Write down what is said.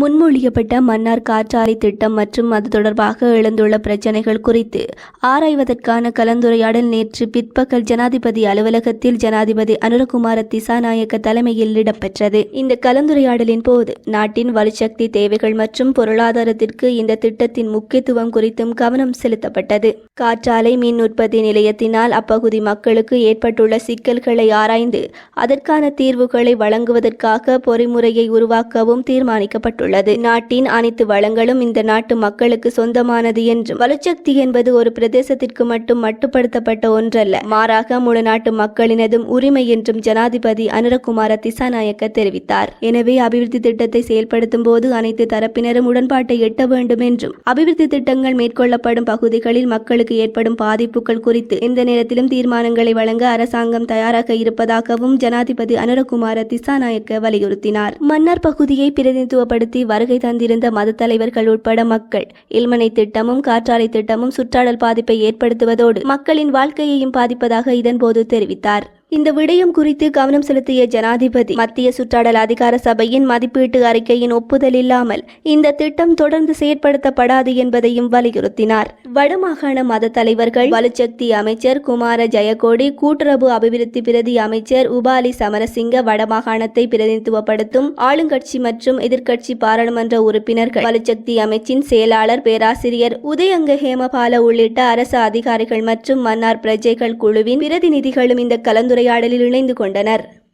முன்மொழியப்பட்ட மன்னார் காற்றாலை திட்டம் மற்றும் அது தொடர்பாக எழுந்துள்ள பிரச்சினைகள் குறித்து ஆராய்வதற்கான கலந்துரையாடல் நேற்று பிற்பகல் ஜனாதிபதி அலுவலகத்தில் ஜனாதிபதி அனுரகுமார திசாநாயக்க தலைமையில் இடம்பெற்றது. இந்த கலந்துரையாடலின் போது நாட்டின் வலுசக்தி தேவைகள் மற்றும் பொருளாதாரத்திற்கு இந்த திட்டத்தின் முக்கியத்துவம் குறித்தும் கவனம் செலுத்தப்பட்டது. காற்றாலை மின் உற்பத்தி நிலையத்தினால் அப்பகுதி மக்களுக்கு ஏற்பட்டுள்ள சிக்கல்களை ஆராய்ந்து அதற்கான தீர்வுகளை வழங்குவதற்காக பொறிமுறையை உருவாக்கவும் தீர்மானிக்கப்பட்டுள்ளது. நாட்டின் அனைத்து வளங்களும் இந்த நாட்டு மக்களுக்கு சொந்தமானது என்றும் வலுச்சக்தி என்பது ஒரு பிரதேசத்திற்கு மட்டும் மட்டுப்படுத்தப்பட்ட ஒன்றல்ல. மாறாக முழு நாட்டு மக்களினதும் உரிமை என்றும் ஜனாதிபதி அனுரகுமார திசாநாயக்க தெரிவித்தார். எனவே அபிவிருத்தி திட்டத்தை செயல்படுத்தும் போது அனைத்து தரப்பினரும் உடன்பாட்டை எட்ட வேண்டும் என்றும் அபிவிருத்தி திட்டங்கள் மேற்கொள்ளப்படும் பகுதிகளில் மக்களுக்கு ஏற்படும் பாதிப்புகள் குறித்து எந்த நேரத்திலும் தீர்மானங்களை வழங்க அரசாங்கம் தயாராக இருப்பதாகவும் ஜனாதிபதி அனுரகுமார திசாநாயக்க வலியுறுத்தினார். மன்னார் பகுதியை பிரதிநிதித்துவப்படுத்தி வருகை தந்திருந்த மத தலைவர்கள் உட்பட மக்கள் இல்மனை திட்டமும் காற்றாலை திட்டமும் சுற்றாடல் பாதிப்பை ஏற்படுத்துவதோடு மக்களின் வாழ்க்கையையும் பாதிப்பதாக இதன்போது தெரிவித்தார். இந்த விடயம் குறித்து கவனம் செலுத்திய ஜனாதிபதி மத்திய சுற்றாடல் அதிகார சபையின் மதிப்பீட்டு அறிக்கையின் ஒப்புதல் இல்லாமல் இந்த திட்டம் தொடர்ந்து செயற்படுத்தப்படாது என்பதையும் வலியுறுத்தினார். வடமாகாண மத தலைவர்கள் வலுசக்தி அமைச்சர் குமார ஜெயக்கோடி கூட்டுறவு அபிவிருத்தி பிரதி அமைச்சர் உபாலி சமரசிங்க வடமாகாணத்தை பிரதிநிதித்துவப்படுத்தும் ஆளுங்கட்சி மற்றும் எதிர்க்கட்சி பாராளுமன்ற உறுப்பினர்கள் வலுசக்தி அமைச்சின் செயலாளர் பேராசிரியர் உதயங்க ஹேமபால உள்ளிட்ட அரசு அதிகாரிகள் மற்றும் மன்னார் பிரஜைகள் குழுவின் பிரதிநிதிகளும் இந்த கலந்துரையாடலில் இணைந்து கொண்டனர்.